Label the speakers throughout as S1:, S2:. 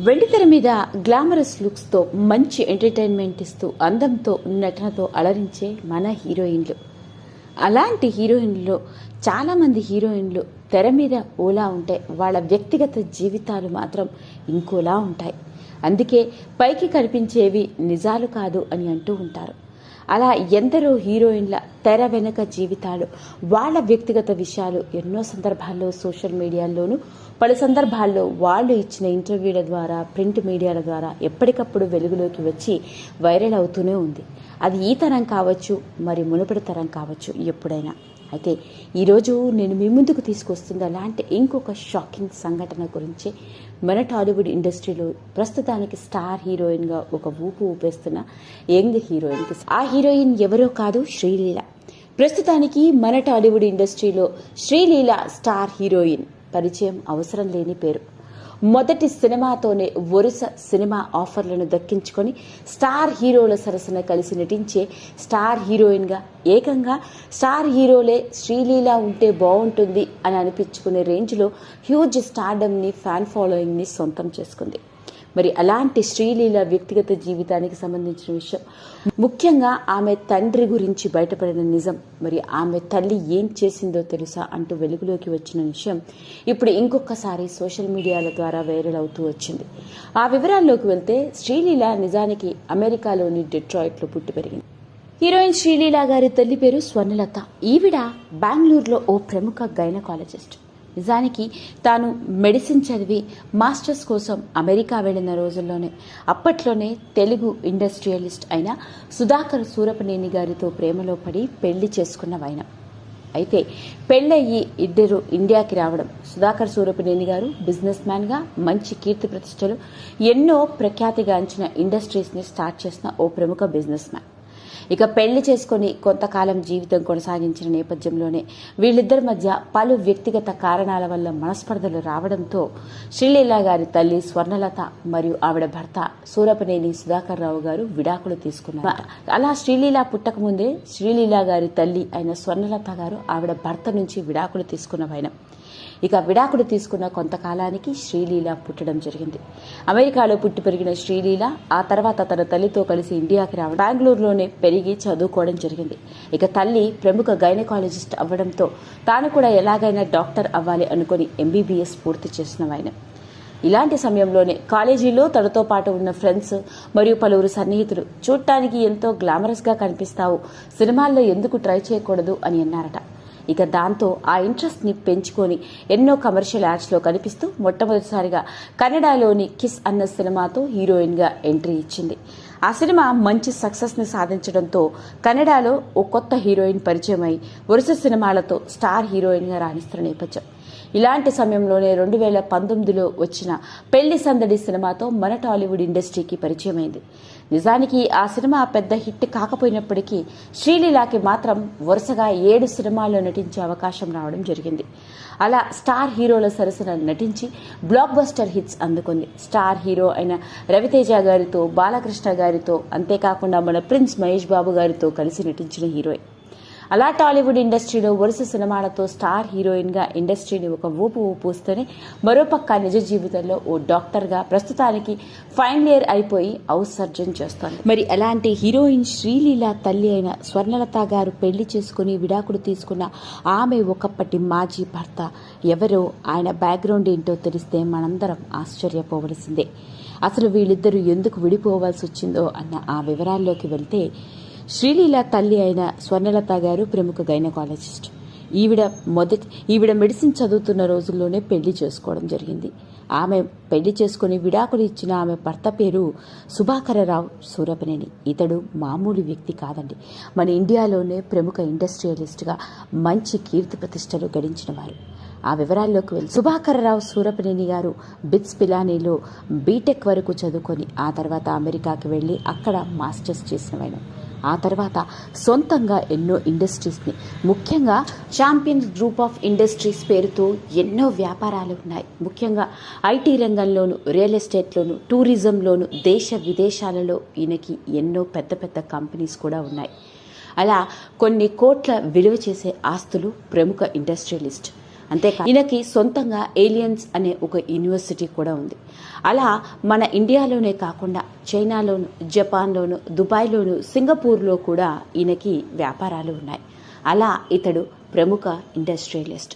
S1: వెండితెర మీద గ్లామరస్ లుక్స్తో మంచి ఎంటర్టైన్మెంట్ ఇస్తూ అందంతో నటనతో అలరించే మన హీరోయిన్లు. అలాంటి హీరోయిన్లు చాలామంది హీరోయిన్లు తెర మీద ఓలా ఉంటే వాళ్ళ వ్యక్తిగత జీవితాలు మాత్రం ఇంకోలా ఉంటాయి. అందుకే పైకి కనిపించేవి నిజాలు కాదు అని అంటూ ఉంటారు. అలా ఎందరో హీరోయిన్ల తెర వెనుక జీవితాలు వాళ్ళ వ్యక్తిగత విషయాలు ఎన్నో సందర్భాల్లో సోషల్ మీడియాల్లోనూ పలు సందర్భాల్లో వాళ్ళు ఇచ్చిన ఇంటర్వ్యూల ద్వారా ప్రింట్ మీడియాల ద్వారా ఎప్పటికప్పుడు వెలుగులోకి వచ్చి వైరల్ అవుతూనే ఉంది. అది ఈ తరం కావచ్చు మరి మునుపటి తరం కావచ్చు ఎప్పుడైనా. అయితే ఈరోజు నేను మీ ముందుకు తీసుకొస్తుంది అలాంటి ఇంకొక షాకింగ్ సంఘటన గురించి మన టాలీవుడ్ ఇండస్ట్రీలో ప్రస్తుతానికి స్టార్ హీరోయిన్గా ఒక ఊపు ఊపేస్తున్న యంగ్ హీరోయిన్కి ఆ హీరోయిన్ ఎవరో కాదు శ్రీలీల. ప్రస్తుతానికి మన టాలీవుడ్ ఇండస్ట్రీలో శ్రీలీల స్టార్ హీరోయిన్ పరిచయం అవసరం లేని పేరు. మొదటి సినిమాతోనే వరుస సినిమా ఆఫర్లను దక్కించుకొని స్టార్ హీరోల సరసన కలిసి నటించే స్టార్ హీరోయిన్గా ఏకంగా స్టార్ హీరోలే శ్రీలీల ఉంటే బాగుంటుంది అని అనిపించుకునే రేంజ్లో హ్యూజ్ స్టార్డమ్ని ఫ్యాన్ ఫాలోయింగ్ని సొంతం చేసుకుంది. మరి అలాంటి శ్రీలీల వ్యక్తిగత జీవితానికి సంబంధించిన విషయం. ముఖ్యంగా ఆమె తండ్రి గురించి బయటపడిన నిజం. మరి ఆమె తల్లి ఏం చేసిందో తెలుసా అంటూ వెలుగులోకి వచ్చిన విషయం ఇప్పుడు ఇంకొకసారి సోషల్ మీడియాల ద్వారా వైరల్ అవుతూ వచ్చింది. ఆ వివరాల్లోకి వెళ్తే శ్రీలీల నిజానికి అమెరికాలోని డెట్రాయిట్లో పుట్టి పెరిగింది. హీరోయిన్ శ్రీలీల గారి తల్లి పేరు స్వర్ణలత. ఈవిడ బెంగళూరులో ఓ ప్రముఖ గైనకాలజిస్ట్. నిజానికి తాను మెడిసిన్ చదివి మాస్టర్స్ కోసం అమెరికా వెళ్ళిన రోజుల్లోనే అప్పట్లోనే తెలుగు ఇండస్ట్రియలిస్ట్ అయిన సుధాకర్ సూరపనేని గారితో ప్రేమలో పడి పెళ్ళి చేసుకున్న వైన అయితే పెళ్ళయ్యి ఇద్దరు ఇండియాకి రావడం సుధాకర్ సూరపనేని గారు బిజినెస్ మ్యాన్గా మంచి కీర్తి ప్రతిష్టలు ఎన్నో ప్రఖ్యాతిగాంచిన ఇండస్ట్రీస్ని స్టార్ట్ చేసిన ఓ ప్రముఖ బిజినెస్ మ్యాన్. ఇక పెళ్ళి చేసుకుని కొంతకాలం జీవితం కొనసాగించిన నేపథ్యంలోనే వీళ్ళిద్దరి మధ్య పలు వ్యక్తిగత కారణాల వల్ల మనస్పర్ధలు రావడంతో శ్రీలీల గారి తల్లి స్వర్ణలత మరియు ఆవిడ భర్త సూరపనేని సుధాకర్ రావు గారు విడాకులు తీసుకున్నారు. అలా శ్రీలీల పుట్టకముందే శ్రీలీల గారి తల్లి అయిన స్వర్ణలత గారు ఆవిడ భర్త నుంచి విడాకులు తీసుకున్న వైనం. ఇక విడాకుడు తీసుకున్న కొంతకాలానికి శ్రీలీల పుట్టడం జరిగింది. అమెరికాలో పుట్టి పెరిగిన శ్రీలీల ఆ తర్వాత తన తల్లితో కలిసి ఇండియాకి రావడం బెంగళూరులోనే పెరిగి చదువుకోవడం జరిగింది. ఇక తల్లి ప్రముఖ గైనకాలజిస్ట్ అవ్వడంతో తాను కూడా ఎలాగైనా డాక్టర్ అవ్వాలి అనుకుని ఎంబీబీఎస్ పూర్తి చేసిన ఆయన ఇలాంటి సమయంలోనే కాలేజీలో తనతో పాటు ఉన్న ఫ్రెండ్స్ మరియు పలువురు సన్నిహితులు చూడటానికి ఎంతో గ్లామరస్గా కనిపిస్తావు సినిమాల్లో ఎందుకు ట్రై చేయకూడదు? అని అన్నారట. ఇక దాంతో ఆ ఇంట్రెస్ట్ని పెంచుకొని ఎన్నో కమర్షియల్ యాడ్స్లో కనిపిస్తూ మొట్టమొదటిసారిగా కన్నడలోని కిస్ అన్న సినిమాతో హీరోయిన్గా ఎంట్రీ ఇచ్చింది. ఆ సినిమా మంచి సక్సెస్ని సాధించడంతో కన్నడలో ఓ కొత్త హీరోయిన్ పరిచయమై వరుస సినిమాలతో స్టార్ హీరోయిన్గా రాణిస్తున్న నేపథ్యం. ఇలాంటి సమయంలోనే రెండు వేల పంతొమ్మిదిలో వచ్చిన పెళ్ళి సందడి సినిమాతో మన టాలీవుడ్ ఇండస్ట్రీకి పరిచయమైంది. నిజానికి ఆ సినిమా పెద్ద హిట్ కాకపోయినప్పటికీ శ్రీలీలాకి మాత్రం వరుసగా ఏడు సినిమాల్లో నటించే అవకాశం రావడం జరిగింది. అలా స్టార్ హీరోల సరసన నటించి బ్లాక్ బస్టర్ హిట్స్ అందుకుంది. స్టార్ హీరో అయిన రవితేజ గారితో బాలకృష్ణ గారితో అంతేకాకుండా మన ప్రిన్స్ మహేష్ బాబు గారితో కలిసి నటించిన హీరోయిన్. అలా టాలీవుడ్ ఇండస్ట్రీలో వరుస సినిమాలతో స్టార్ హీరోయిన్గా ఇండస్ట్రీని ఒక ఊపు ఊపూస్తూనే మరోపక్క నిజ జీవితంలో ఓ డాక్టర్గా ప్రస్తుతానికి ఫైనల్ ఇయర్ అయిపోయి హౌస్ సర్జన్ చేస్తోంది. మరి అలాంటి హీరోయిన్ శ్రీలీల తల్లి అయిన స్వర్ణలత గారు పెళ్ళి చేసుకుని విడాకుడు తీసుకున్న ఆమె ఒకప్పటి మాజీ భర్త ఎవరో ఆయన బ్యాక్గ్రౌండ్ ఏంటో తెలిస్తే మనందరం ఆశ్చర్యపోవలసిందే. అసలు వీళ్ళిద్దరూ ఎందుకు విడిపోవాల్సి వచ్చిందో అన్న ఆ వివరాల్లోకి వెళ్తే శ్రీలీల తల్లి అయిన స్వర్ణలత గారు ప్రముఖ గైనకాలజిస్ట్. ఈవిడ మొదటి ఈవిడ మెడిసిన్ చదువుతున్న రోజుల్లోనే పెళ్ళి చేసుకోవడం జరిగింది. ఆమె పెళ్ళి చేసుకుని విడాకులు ఇచ్చిన ఆమె భర్త పేరు సుభాకరరావు సూరపనేని. ఇతడు మామూలు వ్యక్తి కాదండి. మన ఇండియాలోనే ప్రముఖ ఇండస్ట్రియలిస్ట్గా మంచి కీర్తి ప్రతిష్టలు గడించిన వారు. ఆ వివరాల్లోకి వెళ్ళి సుభాకరరావు సూరపనేని గారు బిట్స్ పిలానీలో బీటెక్ వరకు చదువుకొని ఆ తర్వాత అమెరికాకి వెళ్ళి అక్కడ మాస్టర్స్ చేసిన ఆ తర్వాత సొంతంగా ఎన్నో ఇండస్ట్రీస్ని ముఖ్యంగా ఛాంపియన్స్ గ్రూప్ ఆఫ్ ఇండస్ట్రీస్ పేరుతో ఎన్నో వ్యాపారాలు ఉన్నాయి. ముఖ్యంగా ఐటీ రంగంలోను రియల్ ఎస్టేట్లోను టూరిజంలోను దేశ విదేశాలలో ఈయనకి ఎన్నో పెద్ద పెద్ద కంపెనీస్ కూడా ఉన్నాయి. అలా కొన్ని కోట్ల విలువ చేసే ఆస్తులు ప్రముఖ ఇండస్ట్రియలిస్ట్ అంతేకాదు ఈయనకి సొంతంగా ఏలియన్స్ అనే ఒక యూనివర్సిటీ కూడా ఉంది. అలా మన ఇండియాలోనే కాకుండా చైనాలోను జపాన్లోను దుబాయ్లోను సింగపూర్లో కూడా ఈయనకి వ్యాపారాలు ఉన్నాయి. అలా ఇతడు ప్రముఖ ఇండస్ట్రియలిస్ట్.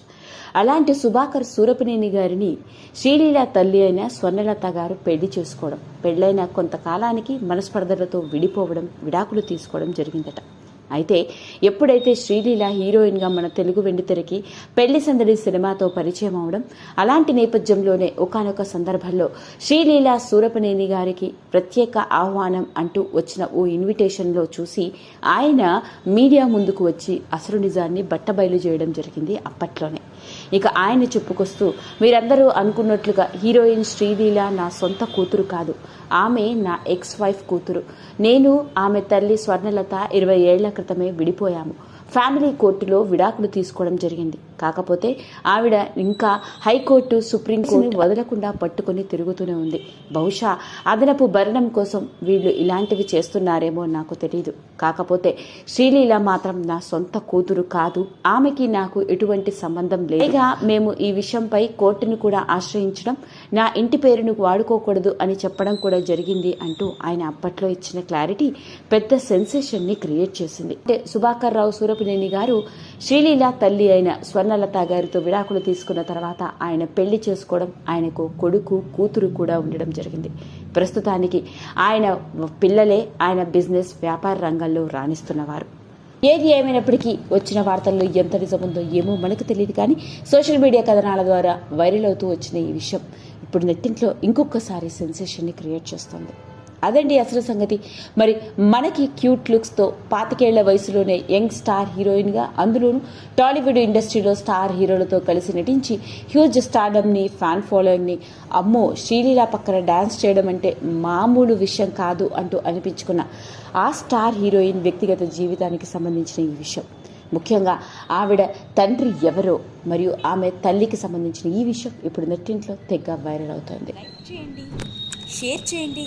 S1: అలాంటి సుభాకర్ సూరపనేని గారిని శ్రీలీల తల్లి అయిన స్వర్ణలత గారు పెళ్ళి చేసుకోవడం పెళ్ళైన కొంతకాలానికి మనస్పర్ధలతో విడిపోవడం విడాకులు తీసుకోవడం జరిగిందట. అయితే ఎప్పుడైతే శ్రీలీల హీరోయిన్గా మన తెలుగు వెండితెరకి పెళ్ళి సందడి సినిమాతో పరిచయం అవడం అలాంటి నేపథ్యంలోనే ఒకానొక సందర్భంలో శ్రీలీల సూరపనేని గారికి ప్రత్యేక ఆహ్వానం అంటూ వచ్చిన ఓ ఇన్విటేషన్లో చూసి ఆయన మీడియా ముందుకు వచ్చి అసలు నిజాన్ని బట్టబయలు చేయడం జరిగింది అప్పట్లోనే. ఇక ఆయన చెప్పుకొస్తూ మీరందరూ అనుకున్నట్లుగా హీరోయిన్ శ్రీలీల నా సొంత కూతురు కాదు. ఆమె నా ఎక్స్ వైఫ్ కూతురు. నేను ఆమె తల్లి స్వర్ణలత ఇరవై ఏళ్ళ క్రితమే విడిపోయాము. ఫ్యామిలీ కోర్టులో విడాకులు తీసుకోవడం జరిగింది. కాకపోతే ఆవిడ ఇంకా హైకోర్టు సుప్రీంకోర్టు వదలకుండా పట్టుకొని తిరుగుతూనే ఉంది. బహుశా అదనపు భరణం కోసం వీళ్ళు ఇలాంటివి చేస్తున్నారేమో నాకు తెలియదు కాకపోతే శ్రీలీల మాత్రం నా సొంత కూతురు కాదు. ఆమెకి నాకు ఎటువంటి సంబంధం లేగా మేము ఈ విషయంపై కోర్టును కూడా ఆశ్రయించడం నా ఇంటి పేరును వాడుకోకూడదు అని చెప్పడం కూడా జరిగింది అంటూ ఆయన అప్పట్లో ఇచ్చిన క్లారిటీ పెద్ద సెన్సేషన్ని క్రియేట్ చేసింది. అంటే సుభాకర్ రావు సూరపినేని గారు శ్రీలీల తల్లి అయిన స్వర్ణలత గారితో విడాకులు తీసుకున్న తర్వాత ఆయన పెళ్ళి చేసుకోవడం ఆయనకు కొడుకు కూతురు కూడా ఉండడం జరిగింది. ప్రస్తుతానికి ఆయన పిల్లలే ఆయన బిజినెస్ వ్యాపార రంగంలో రాణిస్తున్నవారు. ఏది ఏమైనప్పటికీ వచ్చిన వార్తల్లో ఎంత నిజముందో ఏమో మనకు తెలియదు కానీ సోషల్ మీడియా కథనాల ద్వారా వైరల్ అవుతూ వచ్చిన ఈ విషయం ఇప్పుడు నెట్టింట్లో ఇంకొకసారి సెన్సేషన్ని క్రియేట్ చేస్తుంది. అదండి అసలు సంగతి. మరి మనకి క్యూట్ లుక్స్తో పాతికేళ్ళ వయసులోనే యంగ్ స్టార్ హీరోయిన్గా అందులోనూ టాలీవుడ్ ఇండస్ట్రీలో స్టార్ హీరోలతో కలిసి నటించి హ్యూజ్ స్టార్డమ్ని ఫ్యాన్ ఫాలోయింగ్ని అమ్మో శ్రీలీల పక్కన డ్యాన్స్ చేయడం అంటే మామూలు విషయం కాదు అంటూ అనిపించుకున్న ఆ స్టార్ హీరోయిన్ వ్యక్తిగత జీవితానికి సంబంధించిన ఈ విషయం. ముఖ్యంగా ఆవిడ తండ్రి ఎవరో మరియు ఆమె తల్లికి సంబంధించిన ఈ విషయం ఇప్పుడు నెట్టింట్లో తెగ్గ వైరల్ అవుతోంది.
S2: చేయండి షేర్ చేయండి.